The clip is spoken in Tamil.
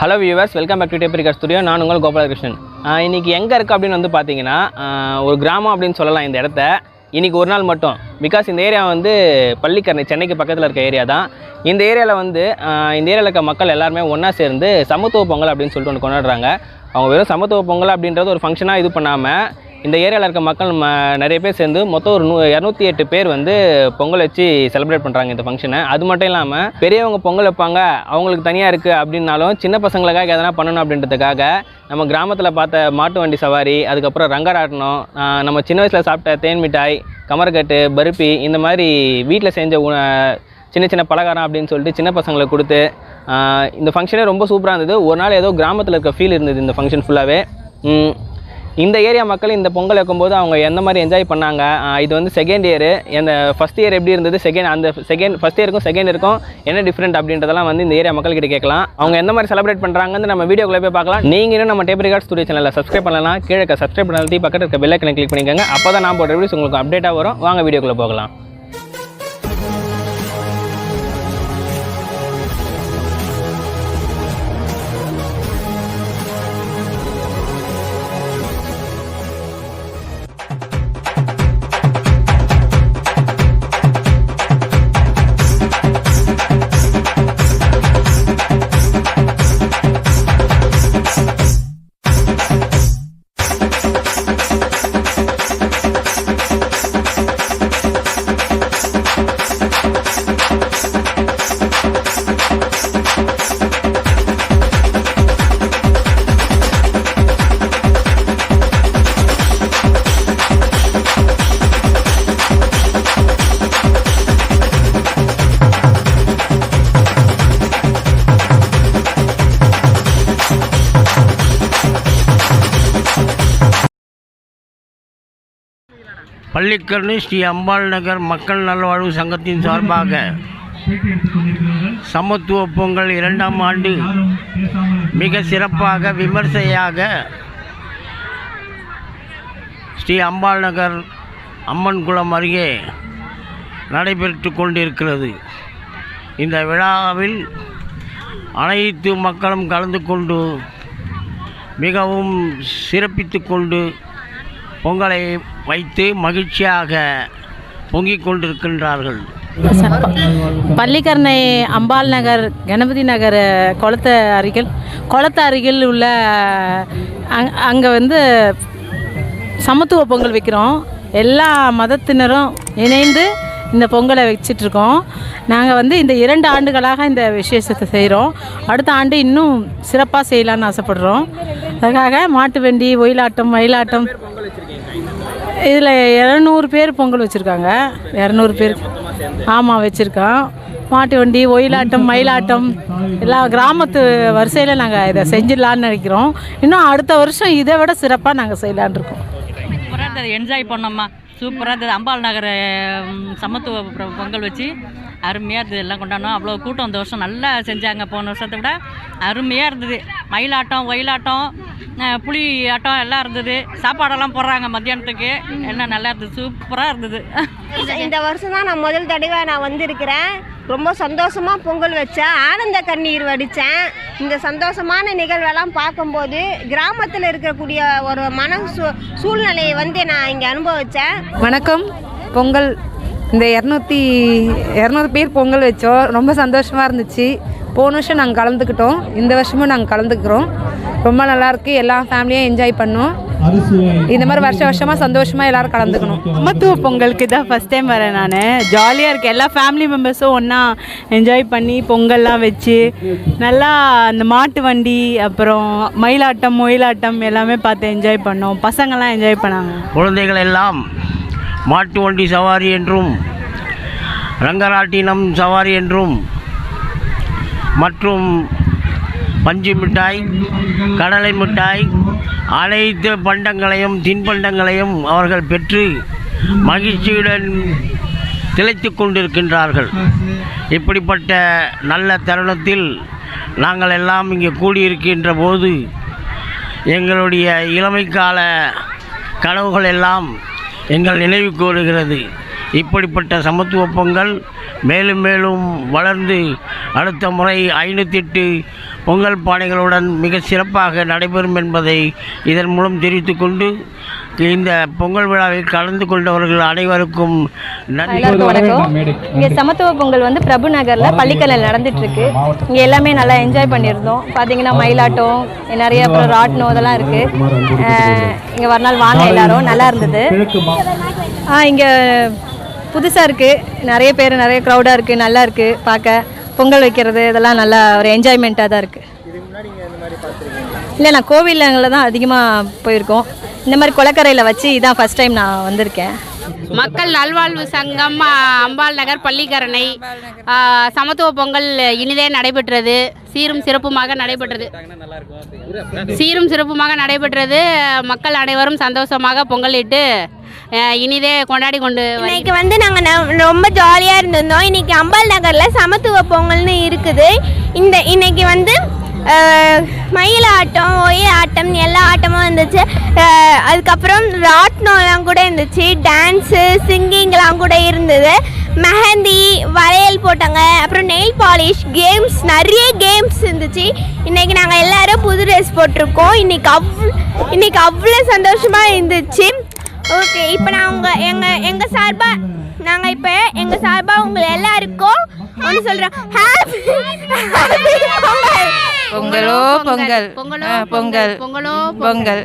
Hello viewers welcome back to tape record studio நான் உங்கள் கோபாலகிருஷ்ணன். இன்றைக்கி இன்னைக்கு எங்கே இருக்குது அப்படின்னு வந்து பார்த்தீங்கன்னா ஒரு கிராமம் அப்படின்னு சொல்லலாம் இந்த இடத்த. இன்றைக்கி ஒரு நாள் மட்டும். பிகாஸ் இந்த ஏரியா வந்து பள்ளிக்கரணை சென்னைக்கு பக்கத்தில் இருக்க ஏரியா தான். இந்த ஏரியாவில் வந்து இந்த ஏரியாவில் இருக்க மக்கள் எல்லாருமே ஒன்றா சேர்ந்து சமத்துவ பொங்கல் அப்படின்னு சொல்லிட்டு ஒன்று கொண்டாடுறாங்க. அவங்க வெறும் சமத்துவ பொங்கல் அப்படின்றது ஒரு ஃபங்க்ஷனாக இது பண்ணாமல் இந்த ஏரியாவில் இருக்க மக்கள் ம நிறைய பேர் சேர்ந்து மொத்தம் ஒரு நூ இரநூத்தி எட்டு பேர் வந்து பொங்கல் வச்சு செலிப்ரேட் பண்ணுறாங்க இந்த ஃபங்க்ஷனை அது மட்டும் இல்லாமல் பெரியவங்க பொங்கல் வைப்பாங்க அவங்களுக்கு தனியாக இருக்குது அப்படின்னாலும் சின்ன பசங்களுக்காக எதனா பண்ணணும் அப்படின்றதுக்காக நம்ம கிராமத்தில் பார்த்த மாட்டு வண்டி சவாரி அதுக்கப்புறம் ரங்கராட்டணும் நம்ம சின்ன வயசில் சாப்பிட்ட தேன் மிட்டாய் கமர்கட்டு பருப்பி இந்த மாதிரி வீட்டில் செஞ்ச உண சின்ன சின்ன பலகாரம் அப்படின்னு சொல்லிட்டு சின்ன பசங்களுக்கு கொடுத்து இந்த ஃபங்க்ஷனே ரொம்ப சூப்பராக இருந்தது. ஒரு நாள் ஏதோ கிராமத்தில் இருக்க ஃபீல் இருந்தது இந்த ஃபங்க்ஷன் ஃபுல்லாகவே இந்த ஏரியா மக்கள் இந்த பொங்கல் வைக்கும்போது அவங்க எந்த மாதிரி என்ஜாய் பண்ணாங்க? இது வந்து செகண்ட் இயரு இந்த ஃபஸ்ட் இயர் எப்படி இருந்தது? செகண்ட் அந்த செகண்ட் ஃபஸ்ட் இயருக்கும் செகண்ட் இயருக்கும் என்ன டிஃப்ரெண்ட் அப்படின்றதெல்லாம் வந்து இந்த ஏரியா மக்கள் கிட்ட கேட்கலாம். அவங்க எந்த மாதிரி செலிப்ரேட் பண்ணுறாங்கன்னு நம்ம வீடியோக்குள்ளே போய் பார்க்கலாம். நீங்கள் நம்ம டேப் ரிகார்ட் ஸ்டுடியோ சேனலில் சப்ஸ்கிரைப் பண்ணலாம் கீழே சப்ஸ்கிரைப் பண்ணி பக்கத்தில் இருக்க பெல்லைக்கனை கிளிக் பண்ணிக்கோங்க. அப்போ தான் நான் போடுற வீடியோஸ் உங்களுக்கு அப்டேட்டாக வரும். வாங்க வீடியோக்குள்ளே போகலாம். பள்ளிக்கரணை ஸ்ரீ அம்பாள் நகர் மக்கள் நல்வாழ்வு சங்கத்தின் சார்பாக சமத்துவ பொங்கல் இரண்டாம் ஆண்டு மிக சிறப்பாக விமர்சையாக ஸ்ரீ அம்பாள் நகர் அம்மன் குளம் அருகே நடைபெற்று கொண்டிருக்கிறது. இந்த விழாவில் அனைத்து மக்களும் கலந்து கொண்டு மிகவும் சிறப்பித்து கொண்டு பொங்கலை வைத்து மகிழ்ச்சியாக பொங்கிக் கொண்டிருக்கின்றார்கள். பள்ளிக்கரணை அம்பாள் நகர் கணபதி நகர் குளத்த அருகில் குளத்து அருகில் உள்ள அங் அங்கே வந்து சமத்துவ பொங்கல் வைக்கிறோம். எல்லா மதத்தினரும் இணைந்து இந்த பொங்கலை வச்சிட்ருக்கோம். நாங்கள் வந்து இந்த இரண்டு ஆண்டுகளாக இந்த விசேஷத்தை செய்கிறோம் அடுத்த ஆண்டு இன்னும் சிறப்பாக செய்யலான்னு ஆசைப்படுறோம். அதுக்காக மாட்டு வண்டி ஒயிலாட்டம் மயிலாட்டம் இதில் இரநூறு பேர் பொங்கல் வச்சுருக்காங்க. இரநூறு பேர். ஆமாம் வச்சுருக்கோம். மாட்டு வண்டி ஒயிலாட்டம் மயிலாட்டம் எல்லா கிராமத்து வரிசையில் நாங்கள் இதை செஞ்சிடலான்னு நினைக்கிறோம். இன்னும் அடுத்த வருஷம் இதை விட சிறப்பாக நாங்கள் செய்யலான்னு இருக்கோம். என்ஜாய் பண்ணோம்மா சூப்பராக இருந்தது. அம்பாள் நகர் சமத்துவ பொங்கல் வச்சு அருமையாக இருந்தது. எல்லாம் கொண்டாடணும் அவ்வளோ கூட்டம் இந்த வருஷம் நல்லா செஞ்சாங்க போன வருஷத்தை விட. அருமையாக இருந்தது. மயிலாட்டம் ஒயிலாட்டம் புளி ஆட்டம் எல்லாம் இருந்தது. சாப்பாடெல்லாம் போடுறாங்க மத்தியானத்துக்கு. எல்லாம் நல்லா இருந்தது. சூப்பராக இருந்தது. இந்த வருஷம் தான் நான் முதல் தடவை நான் வந்திருக்கிறேன். ரொம்ப சந்தோஷமா பொங்கல் வச்சேன் ஆனந்த கண்ணீர் வடித்தேன் இந்த சந்தோஷமான நிகழ்வெல்லாம் பார்க்கும்போது கிராமத்தில் இருக்கக்கூடிய ஒரு மன சூ சூழ்நிலையை வந்து நான் இங்கே அனுபவித்தேன் வணக்கம். பொங்கல் இந்த இரநூத்தி இரநூறு பேர் பொங்கல் வச்சோம். ரொம்ப சந்தோஷமாக இருந்துச்சு. போன வருஷம் நாங்கள் கலந்துக்கிட்டோம். இந்த வருஷமும் நாங்கள் கலந்துக்கிறோம். ரொம்ப நல்லாயிருக்கு எல்லா ஃபேமிலியும் என்ஜாய் பண்ணோம். இந்த மாதிரி வருஷம் வருஷமாக சந்தோஷமாக எல்லாரும் கலந்துக்கணும். சமத்துவ பொங்கலுக்கு தான் ஃபஸ்ட் டைம் வரேன் நான். ஜாலியாக இருக்குது எல்லா ஃபேமிலி மெம்பர்ஸும் ஒன்றா என்ஜாய் பண்ணி பொங்கல்லாம் வச்சு நல்லா அந்த மாட்டு வண்டி அப்புறம் மயிலாட்டம் ஒயிலாட்டம் எல்லாமே பார்த்து என்ஜாய் பண்ணோம். பசங்கள்லாம் என்ஜாய் பண்ணாங்க. குழந்தைகள் எல்லாம் மாட்டு வண்டி சவாரி என்றும் ரங்கராட்டினம் சவாரி என்றும் மற்றும் பஞ்சு மிட்டாய் கடலை மிட்டாய் அனைத்து பண்டங்களையும் தின்பண்டங்களையும் அவர்கள் பெற்று மகிழ்ச்சியுடன் திளைத்து கொண்டிருக்கின்றார்கள். இப்படிப்பட்ட நல்ல தருணத்தில் நாங்கள் எல்லாம் இங்கே கூடியிருக்கின்ற போது எங்களுடைய இளமைக்கால கனவுகள் எல்லாம் எங்கள் நினைவுக்கு வருகிறது இப்படிப்பட்ட சமத்துவ பொங்கல் மேலும் மேலும் வளர்ந்து அடுத்த முறை ஐநூற்றி எட்டு பொங்கல் பானைகளுடன் மிக சிறப்பாக நடைபெறும் என்பதை இதன் மூலம் தெரிவித்துக் கொண்டு இந்த பொங்கல் விழாவில் கலந்து கொண்டவர்கள் அனைவருக்கும் நன்றி. எல்லாருக்கும் வணக்கம். இங்கே சமத்துவ பொங்கல் வந்து பிரபு நகரில் பள்ளிக்கல்லில் நடந்துட்டு இருக்கு இங்கே எல்லாமே நல்லா என்ஜாய் பண்ணியிருந்தோம். பார்த்தீங்கன்னா மயிலாட்டம் நிறைய அப்புறம் ராட்டினம் இதெல்லாம் இருக்கு. இங்கே ஒரு நாள் வாங்க எல்லாரும். நல்லா இருந்தது. ஆ இங்கே புதுசாக இருக்குது நிறைய பேர் நிறைய க்ரௌடாக இருக்குது நல்லா இருக்குது பார்க்க. பொங்கல் வைக்கிறது இதெல்லாம் நல்லா ஒரு என்ஜாய்மெண்ட்டாக தான் இருக்குது இல்லை நான் கோவில்களில் தான் அதிகமாக போயிருக்கோம். இந்த மாதிரி குளக்கரையில் வச்சு இதான் ஃபஸ்ட் டைம் நான் வந்திருக்கேன். மக்கள் நல்வாழ்வு சங்கம் அம்பாள் நகர் பள்ளிக்கரணை சமத்துவ பொங்கல் இனிதே நடைபெற்றது. சீரும் சிறப்புமாக நடைபெற்றது. சீரும் சிறப்புமாக நடைபெற்றது. மக்கள் அனைவரும் சந்தோஷமாக பொங்கலிட்டு இனிதே கொண்டாடி கொண்டு இன்னைக்கு வந்து நாங்கள் ரொம்ப ஜாலியாக இருந்திருந்தோம். இன்னைக்கு அம்பாள் நகரில் சமத்துவ பொங்கல்னு இருக்குது. இந்த இன்னைக்கு வந்து மயில் ஆட்டம் ஒயில் ஆட்டம் எல்லா ஆட்டமும் இருந்துச்சு. அதுக்கப்புறம் ராட்னம்லாம் கூட இருந்துச்சு. டான்ஸு சிங்கிங்லாம் கூட இருந்தது. மெஹந்தி வளையல் போட்டாங்க. அப்புறம் நெயில் பாலிஷ் கேம்ஸ் நிறைய கேம்ஸ் இருந்துச்சு. இன்னைக்கு நாங்கள் எல்லாரும் புது ட்ரெஸ் போட்டிருக்கோம். இன்னைக்கு அவ் இன்னைக்கு அவ்வளோ சந்தோஷமாக இருந்துச்சு. ஓகே இப்போ நான் உங்கள் எங்கள் எங்கள் சார்பாக நாங்கள் இப்போ எங்கள் சார்பாக உங்களை எல்லாருக்கும் ஒன்று சொல்கிறோம் ஹாப்பி பொங்கல். பொங்கலோ பொங்கல். பொங்கலோ பொங்கல். பொங்கலோ பொங்கல்.